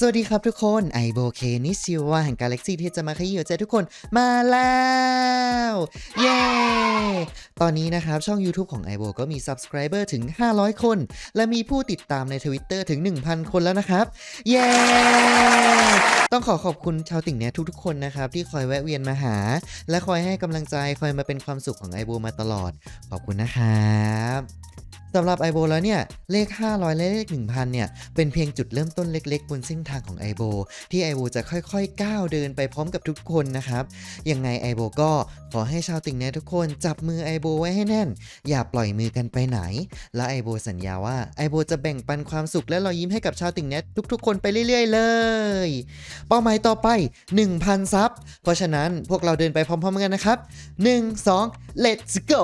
สวัสดีครับทุกคนไอโบเคนิซิวาแห่งกาแล็กซี่ที่จะมาขยี้หัวใจทุกคนมาแล้ว เย้ ตอนนี้นะครับ ช่อง YouTube ของ i อโบก็มี Subscriber ถึง 500 คน และมีผู้ติดตามใน Twitter ถึง 1,000 คนแล้วนะครับ เย้ ต้องขอขอบคุณชาวติ่งเนี้ยทุกๆ คนนะครับ ที่คอยแวะเวียนมาหา และคอยให้กำลังใจคอยมาเป็นความสุขของ i อโบมาตลอด ขอบคุณนะครับ สำหรับ i อโบแล้วเนี่ย เลข 500 และเลข 1,000 เนี่ย เป็นเพียงจุดเริ่มต้นเล็กๆ บนเส้นทางของ i อโบที่ i อโบจะค่อยๆ ก้าวเดินไปพร้อมกับทุกคนนะครับ ยังไง i อโบก็ขอให้ชาวติ่งเนี้ยทุกคนจับมือ i อโบไว้ให้แน่น อย่าปล่อยมือกันไปไหน และ i อโบสัญญาว่า i อโบจะแบ่งปันความสุขและรอยยิ้มให้กับชาวติ่งเนี้ยทุกๆ คนไปเรื่อย ๆ เลย เป้าหมายต่อไป 1,000 ซับ เพราะฉะนั้นพวกเราเดินไปพร้อม ๆ กันนะครับ 1 2 let's go